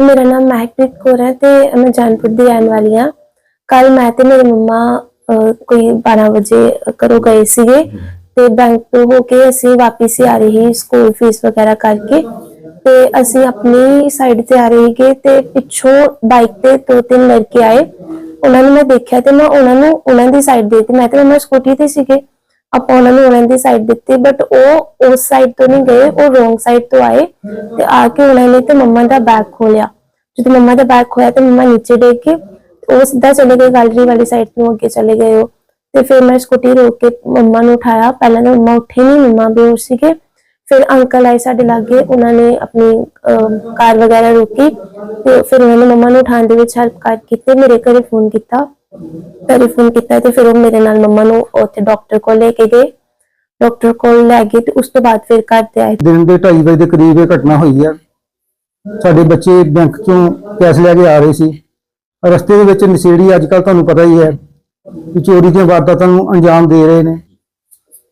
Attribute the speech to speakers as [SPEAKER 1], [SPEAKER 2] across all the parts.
[SPEAKER 1] ਮੇਰਾ ਨਾਮ ਮਹਿਕਪ੍ਰੀਤ ਕੌਰ ਹੈ ਤੇ ਮੈਂ ਜਾਨਪੁਰ ਦੀ ਰਹਿਣ ਵਾਲੀ ਹਾਂ। ਕੱਲ ਮੈਂ ਤੇ ਮੇਰੇ ਮੰਮਾ ਅਹ, ਕੋਈ 12 ਵਜੇ ਘਰੋਂ ਗਏ ਸੀਗੇ ਤੇ ਬੈਂਕ ਤੋਂ ਹੋ ਕੇ ਅਸੀਂ ਵਾਪਸ ਹੀ ਆ ਰਹੇ ਸੀ ਸਕੂਲ ਫੀਸ ਵਗੈਰਾ ਕਰਕੇ। ਤੇ ਅਸੀਂ ਆਪਣੀ ਸਾਈਡ ਤੇ ਆ ਰਹੇ ਸੀਗੇ ਤੇ ਪਿੱਛੋਂ ਬਾਈਕ ਤੇ ਦੋ ਤਿੰਨ ਲੜਕੇ ਆਏ। ਉਹਨਾਂ ਨੂੰ ਮੈਂ ਦੇਖਿਆ ਤੇ ਮੈਂ ਉਹਨਾਂ ਨੂੰ ਉਹਨਾਂ ਦੀ ਸਾਈਡ ਦੇਤੀ ਮੈਂ ਤੇ ਮੰਮਾ ਸਕੂਟੀ ਤੇ ਸੀਗੇ। ਆਪਾਂ ਉਹਨਾਂ ਨੂੰ ਉਹਨਾਂ ਦੀ ਸਾਈਡ ਦਿੱਤੀ ਬਟ ਉਹ ਉਸ ਸਾਈਡ ਤੋਂ ਨਹੀਂ ਗਏ, ਉਹ ਰੋਂਗ ਸਾਈਡ ਤੋਂ ਆਏ ਤੇ ਆ ਕੇ ਉਹਨਾਂ ਨੇ ਤੇ ਮੰਮਾ ਦਾ ਬੈਗ ਖੋਲਿਆ। ਜਦੋਂ ਮੰਮਾ ਦਾ ਬੈਗ ਖੋਇਆ ਤੇ ਮੰਮਾ ਨੀਚੇ ਡਿੱਗ ਕੇ ਉਹ ਸਿੱਧਾ ਚਲੇ ਗਏ ਗੈਲਰੀ ਵਾਲੀ ਸਾਈਡ ਨੂੰ, ਅੱਗੇ ਚਲੇ ਗਏ ਉਹ। ਤੇ ਫਿਰ ਮੈਂ ਸਕੂਟੀ ਰੋਕ ਕੇ ਮੰਮਾ ਨੂੰ ਉਠਾਇਆ। ਪਹਿਲਾਂ ਤਾਂ ਮੰਮਾ ਉੱਠੇ ਨਹੀਂ, ਮੰਮਾ ਬੇਹੋਸ਼ ਸੀਗੇ। ਫਿਰ ਅੰਕਲ ਆਏ ਸਾਡੇ ਲਾਗੇ, ਉਹਨਾਂ ਨੇ ਆਪਣੀ ਕਾਰ ਵਗੈਰਾ ਰੋਕੀ ਤੇ ਫਿਰ ਉਹਨਾਂ ਨੇ ਮੰਮਾ ਨੂੰ ਉਠਾਉਣ ਦੇ ਵਿੱਚ ਹੈਲਪ ਕਰ ਕੀਤੀ, ਮੇਰੇ ਘਰੇ ਫੋਨ ਕੀਤਾ। ਘਰੇ ਕੀਤਾ ਤੇ ਫਿਰ ਉਹ ਮੇਰੇ ਨਾਲ ਮੰਮਾ ਨੂੰ ਉੱਥੇ ਡਾਕਟਰ ਕੋਲ ਲੈ ਕੇ ਗਏ। ਡਾਕਟਰ ਕੋਲ ਲੈ ਗਏ ਤੇ ਉਸ ਤੋਂ ਬਾਅਦ ਫਿਰ ਘਰ ਤੇ ਆਏ।
[SPEAKER 2] ਦਿਨ ਦੇ 2:30 ਵਜੇ ਦੇ ਕਰੀਬ ਇਹ ਘਟਨਾ ਹੋਈ ਆ। ਸਾਡੇ ਬੱਚੇ ਬੈਂਕ ਤੋਂ ਕੈਸ਼ ਲੈ ਕੇ ਆ ਰਹੇ ਸੀ। ਰਸਤੇ ਦੇ ਵਿੱਚ ਨਸ਼ੇੜੀ ਅੱਜ ਕੱਲ ਤੁਹਾਨੂੰ ਪਤਾ ਹੀ ਹੈ ਕਿ ਚੋਰੀ ਦੀਆਂ ਵਾਰਦਾਤਾਂ ਨੂੰ ਅੰਜਾਮ ਦੇ ਰਹੇ ਨੇ।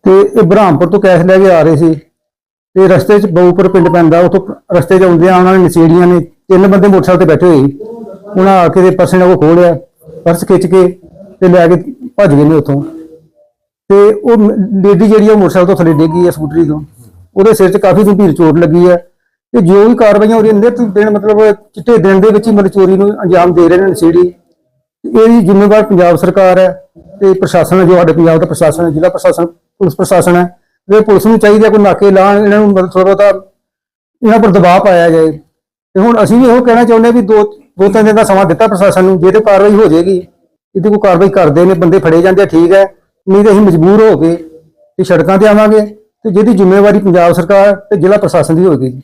[SPEAKER 2] ਤੇ ਇਹ ਬ੍ਰਹਮਪੁਰ ਤੋਂ ਕੈਸ਼ ਲੈ ਕੇ ਆ ਰਹੇ ਸੀ। ਤੇ ਰਸਤੇ 'ਚ ਬਹੁਪੁਰ ਪਿੰਡ ਪੈਂਦਾ, ਉਥੋਂ ਰਸਤੇ 'ਚ ਆਉਂਦਿਆਂ ਉਹਨਾਂ ਨੇ ਨਸ਼ੇੜੀਆਂ ਨੇ। ਤਿੰਨ ਬੰਦੇ ਮੋਟਰਸਾਈਕਲ ਤੇ ਬੈਠੇ ਹੋਏ ਉਹਨਾਂ ਆ ਕੇ ਦੇ ਪਰਸ ਨੇ ਉਹ ਖੋਲਿਆ ਪਰਸ ਖਿੱਚ ਕੇ ਤੇ ਲੈ ਕੇ ਭੱਜ ਗਏ ਨੇ ਉੱਥੋਂ। ਤੇ ਉਹ ਲੇਡੀ ਜਿਹੜੀ ਆ ਮੋਟਰਸਾਈਕਲ ਤੋਂ ਥੱਲੇ ਡਿੱਗ ਗਈ ਹੈ ਸਕੂਟਰੀ ਤੋਂ। ਉਹਦੇ ਸਿਰ 'ਚ ਕਾਫੀ ਗੰਭੀਰ ਚੋਟ ਲੱਗੀ ਹੈ ਤੇ ਜੋ ਵੀ ਕਾਰਵਾਈਆਂ ਉਹਦੇ ਨਿਤ ਦਿਨ ਮਤਲਬ ਚਿੱਟੇ ਦਿਨ ਦੇ ਵਿੱਚ ਹੀ ਮਤਲਬ ਚੋਰੀ ਨੂੰ ਅੰਜਾਮ ਦੇ ਰਹੇ ਨੇ ਨਸ਼ੇੜੀ। ਇਹਦੀ ਜ਼ਿੰਮੇਵਾਰ ਪੰਜਾਬ ਸਰਕਾਰ ਹੈ ਤੇ ਪ੍ਰਸ਼ਾਸਨ ਹੈ, ਜੋ ਸਾਡੇ ਪੰਜਾਬ ਦਾ ਪ੍ਰਸ਼ਾਸਨ ਹੈ, ਜ਼ਿਲ੍ਹਾ ਪ੍ਰਸ਼ਾਸਨ, ਪੁਲਿਸ ਪ੍ਰਸ਼ਾਸਨ ਹੈ। ਇਹ ਪੁਲਿਸ ਨੂੰ ਚਾਹੀਦਾ ਕੋਈ ਨਾਕੇ ਲਾਉਣ ਇਹਨਾਂ ਨੂੰ ਮਤਲਬ ਥੋੜਾ ਬਹੁਤਾ ਇਹਨਾਂ ਪਰ ਦਬਾਅ ਪਾਇਆ ਜਾਏ। ਤੇ ਹੁਣ ਅਸੀਂ ਵੀ ਇਹੋ ਕਹਿਣਾ ਚਾਹੁੰਦੇ ਹਾਂ ਵੀ ਦੋ ਦੋ ਤਿੰਨ ਦਿਨ ਦਾ ਸਮਾਂ ਦਿੱਤਾ ਪ੍ਰਸ਼ਾਸਨ ਨੂੰ, ਜੇ ਤੇ ਕਾਰਵਾਈ ਹੋ ਜਾਏਗੀ। ਇਹਦੀ ਕੋਈ ਕਾਰਵਾਈ ਕਰਦੇ ਨੇ, ਬੰਦੇ ਫੜੇ ਜਾਂਦੇ ਆ, ਠੀਕ ਹੈ। ਨਹੀਂ ਤੇ ਅਸੀਂ ਮਜਬੂਰ ਹੋ ਕੇ ਤੇ ਸੜਕਾਂ ਤੇ ਆਵਾਂਗੇ ਤੇ ਜਿਹਦੀ ਜ਼ਿੰਮੇਵਾਰੀ ਪੰਜਾਬ ਸਰਕਾਰ ਤੇ ਜ਼ਿਲ੍ਹਾ ਪ੍ਰਸ਼ਾਸਨ ਦੀ ਹੋਵੇਗੀ ਜੀ